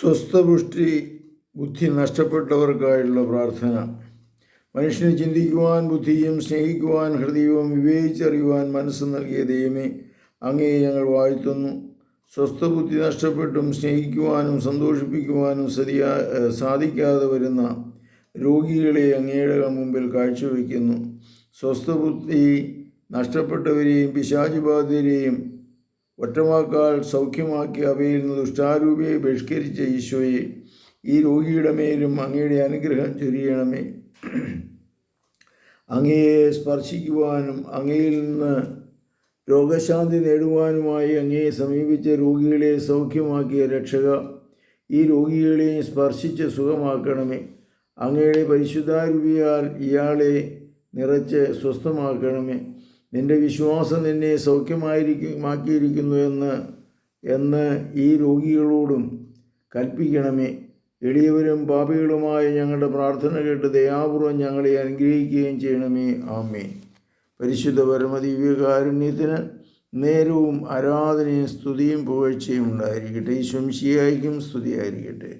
സ്വസ്ഥപുഷ്ടി ബുദ്ധി നഷ്ടപ്പെട്ടവർക്കായുള്ള പ്രാർത്ഥന. മനുഷ്യനെ ചിന്തിക്കുവാൻ ബുദ്ധിയും സ്നേഹിക്കുവാൻ ഹൃദയവും വിവേചിച്ചറിയുവാൻ മനസ്സ് നൽകിയ ദൈവമേ അങ്ങേ ഞങ്ങൾ വാഴ്ത്തുന്നു. സ്വസ്ഥബുദ്ധി നഷ്ടപ്പെട്ടും സ്നേഹിക്കുവാനും സന്തോഷിപ്പിക്കുവാനും ഏഹ് സാധിക്കാതെ വരുന്ന രോഗികളെ അങ്ങയുടെ മുമ്പിൽ കാഴ്ചവെക്കുന്നു. സ്വസ്ഥബുദ്ധി നഷ്ടപ്പെട്ടവരെയും പിശാചുബാധിതരെയും ഒറ്റവാക്കാൽ സൗഖ്യമാക്കി അവയിൽ നിന്ന് ദുഷ്ടാരൂപിയെ ബഹിഷ്കരിച്ച ഈശോയെ ഈ രോഗിയുടെ മേലും അങ്ങയുടെ അനുഗ്രഹം ചൊരിയണമേ. അങ്ങയെ സ്പർശിക്കുവാനും അങ്ങയിൽ നിന്ന് രോഗശാന്തി നേടുവാനുമായി അങ്ങയെ സമീപിച്ച രോഗികളെ സൗഖ്യമാക്കിയ രക്ഷക ഈ രോഗികളെയും സ്പർശിച്ച് സുഖമാക്കണമേ. അങ്ങയുടെ പരിശുദ്ധാരൂപിയാൽ ഇയാളെ നിറച്ച് സ്വസ്ഥമാക്കണമേ. നിന്റെ വിശ്വാസം നിന്നെ സൗഖ്യമായിരിക്കുമാക്കിയിരിക്കുന്നു എന്ന് എന്ന് ഈ രോഗികളോടും കൽപ്പിക്കണമേ. എളിയവരും പാപികളുമായ ഞങ്ങളുടെ പ്രാർത്ഥന കേട്ട് ദയാപൂർവം ഞങ്ങളെ അനുഗ്രഹിക്കുകയും ചെയ്യണമേ. ആമേ പരിശുദ്ധ പരമദിവ്യകാരുണ്യത്തിന് നേരവും ആരാധനയും സ്തുതിയും പുകഴ്ചയും ഉണ്ടായിരിക്കട്ടെ. ഈ ശംശിയായിരിക്കും സ്തുതിയായിരിക്കട്ടെ.